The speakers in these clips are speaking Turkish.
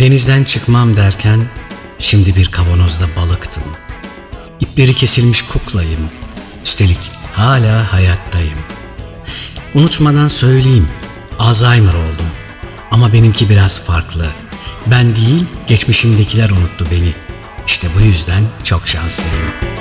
Denizden çıkmam derken şimdi bir kavanozda balıktım. İpleri kesilmiş kuklayım. Üstelik hala hayattayım. Unutmadan söyleyeyim. Alzheimer oldum. Ama benimki biraz farklı. Ben değil, geçmişimdekiler unuttu beni. İşte bu yüzden çok şanslıyım.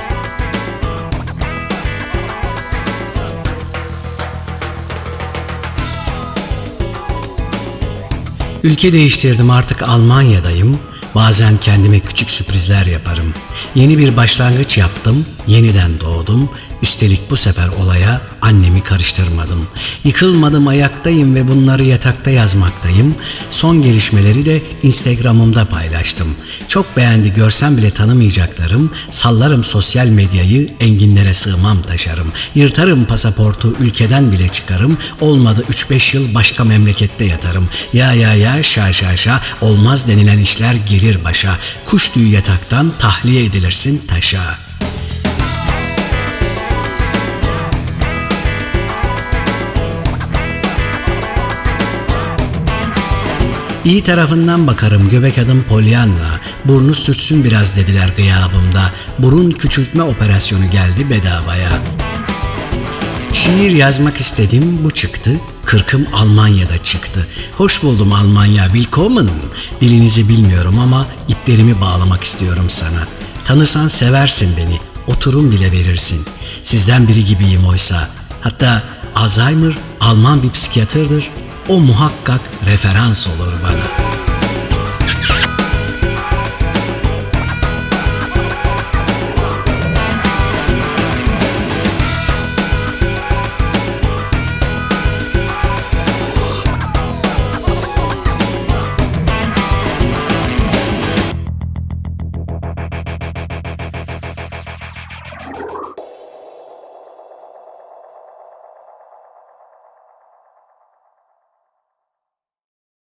Ülke değiştirdim artık Almanya'dayım. Bazen kendime küçük sürprizler yaparım. Yeni bir başlangıç yaptım, yeniden doğdum. Üstelik bu sefer olaya annemi karıştırmadım. Yıkılmadım ayaktayım ve bunları yatakta yazmaktayım. Son gelişmeleri de Instagram'ımda paylaştım. Çok beğendi görsem bile tanımayacaklarım. Sallarım sosyal medyayı, enginlere sığmam taşarım. Yırtarım pasaportu, ülkeden bile çıkarım. Olmadı 3-5 yıl başka memlekette yatarım. Ya ya ya şa şa şa olmaz denilen işler gelir başa. Kuş tüyü yataktan tahliye edilirsin taşa. İyi tarafından bakarım göbek adım Pollyanna. Burnu sürtsün biraz dediler gıyabımda. Burun küçültme operasyonu geldi bedavaya. Şiir yazmak istedim bu çıktı. Kırkım Almanya'da çıktı. Hoş buldum Almanya, willkommen. Dilinizi bilmiyorum ama iplerimi bağlamak istiyorum sana. Tanırsan seversin beni, oturum bile verirsin. Sizden biri gibiyim oysa. Hatta Alzheimer Alman bir psikiyatrdır. O muhakkak referans olur Romana.